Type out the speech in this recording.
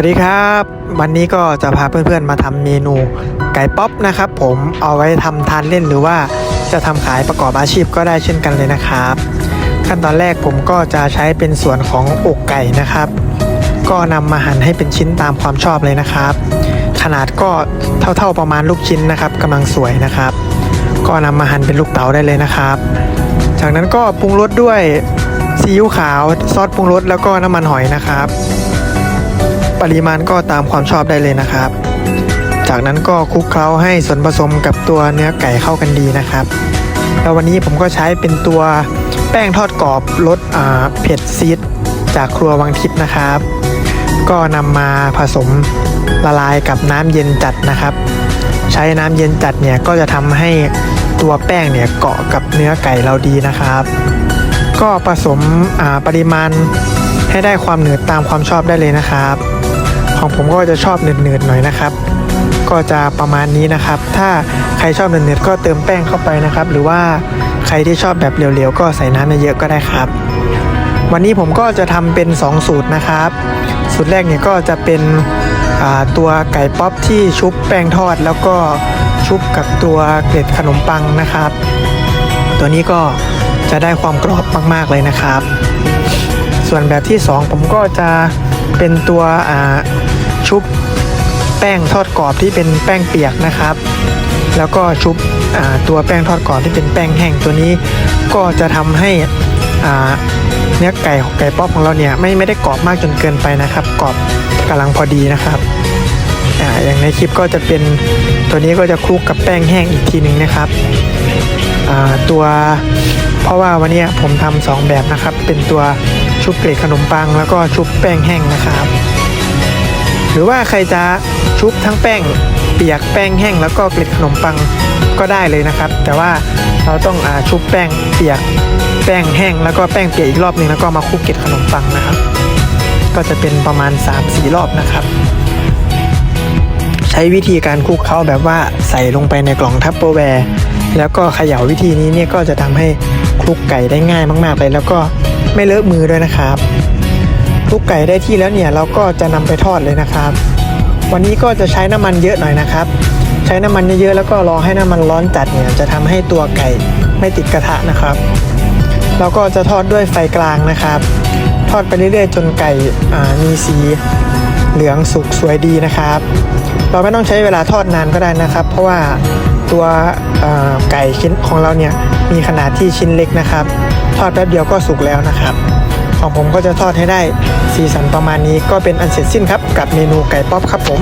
วัสดีครับ วันนี้ก็จะพาเพื่อนๆมาทำเมนูไก่ป๊อปนะครับ ผมเอาไว้ทำทานเล่นหรือว่าจะทำขายประกอบอาชีพก็ได้เช่นกันเลยนะครับ ขั้นตอนแรกผมก็จะใช้เป็นส่วนของอกไก่นะครับ ก็นำมาหั่นให้เป็นชิ้นตามความชอบเลยนะครับ ขนาดก็เท่าๆประมาณลูกชิ้นนะครับกำลังสวยนะครับ ก็นำมาหั่นเป็นลูกเต๋าได้เลยนะครับ จากนั้นก็ปรุงรสด้วยซีอิ๊วขาวซอสปรุงรสแล้วก็น้ำมันหอยนะครับ ปริมาณก็ตามความชอบได้เลยนะครับ จากนั้นก็คลุกเคล้าให้ส่วนผสมกับตัวเนื้อไก่เข้ากันดีนะครับ แล้ววันนี้ผมก็ใช้เป็นตัวแป้งทอดกรอบรสเผ็ดซีดจากครัววังทิพย์นะครับ ก็นำมาผสมละลายกับน้ำเย็นจัดนะครับ ใช้น้ำเย็นจัดเนี่ยก็จะทำให้ตัวแป้งเนี่ยเกาะกับเนื้อไก่เราดีนะครับ ก็ผสมปริมาณให้ได้ความหนืดตามความชอบได้เลยนะครับ ของผมก็จะชอบหนืดๆหน่อยนะครับ ก็จะประมาณนี้นะครับ ถ้าใครชอบหนืดๆก็เติมแป้งเข้าไปนะครับ หรือว่าใครที่ชอบแบบเหลวๆก็ใส่น้ำเยอะๆก็ได้ครับ วันนี้ผมก็จะทำเป็น 2 สูตรนะครับ สูตรแรกเนี่ยก็จะเป็นตัวไก่ป๊อปที่ชุบแป้งทอด แล้วก็ชุบกับตัวเกล็ดขนมปังนะครับ ตัวนี้ก็จะได้ความกรอบมากๆเลยนะครับ ส่วนแบบที่ 2 ผมก็จะ เป็นตัวชุบแป้งทอดกรอบที่เป็นแป้งเปียกนะครับ แล้วก็ชุบตัวแป้งทอดกรอบที่เป็นแป้งแห้งตัวนี้ ก็จะทำให้เนื้อไก่ไก่ป๊อปของเราเนี่ยไม่ไม่ได้กรอบมากจนเกินไปนะครับ กรอบกำลังพอดีนะครับออย่างในคลิปก็จะเป็นตัวนี้ก็จะคลุกกับแป้งแห้งอีกทีหนึ่งนะครับตัวเพราะว่าวันนี้ผมทำสองแบบนะครับ เป็นตัว ชุบเกล็ดขนมปัง แล้วก็ชุบแป้งแห้งนะครับ หรือว่าใครจะชุบทั้งแป้งเปียกแป้งแห้งแล้วก็เกล็ดขนมปังก็ได้เลยนะครับ แต่ว่าเราต้องอชุบแป้งเปียกแป้งแห้งแล้วก็แป้งเปียกอีกรอบหนึ่งแล้วก็มาคลุกเกล็ดขนมปังนะครับ ก็จะเป็นประมาณ 3-4 รอบนะครับ ใช้วิธีการคลุกเคล้าแบบว่าใส่ลงไปในกล่องทัพเปอร์แวร์แล้วก็เขย่าวิธีนี้เนี่ยก็จะทำให้คลุกไก่ได้ง่ายมาก ๆ เลย แล้วก็ ไม่เลอะมือด้วยนะครับลุกไก่ได้ที่แล้วเนี่ยเราก็จะนำไปทอดเลยนะครับ วันนี้ก็จะใช้น้ำมันเยอะหน่อยนะครับ ใช้น้ำมันเยอะๆแล้วก็รอให้น้ำมันร้อนจัดเนี่ยจะทำให้ตัวไก่ไม่ติดกระทะนะครับเราก็จะทอดด้วยไฟกลางนะครับ ทอดไปเรื่อยๆ จนไก่มีสีเหลืองสุกสวยดีนะครับ เราไม่ต้องใช้เวลาทอดนานก็ได้นะครับ เพราะว่า ตัวไก่ชิ้นของเราเนี่ยมีขนาดที่ชิ้นเล็กนะครับ ทอดแป๊บเดียวก็สุกแล้วนะครับ ของผมก็จะทอดให้ได้สีสันประมาณนี้ก็เป็นอันเสร็จสิ้นครับ กับเมนูไก่ป๊อปครับผม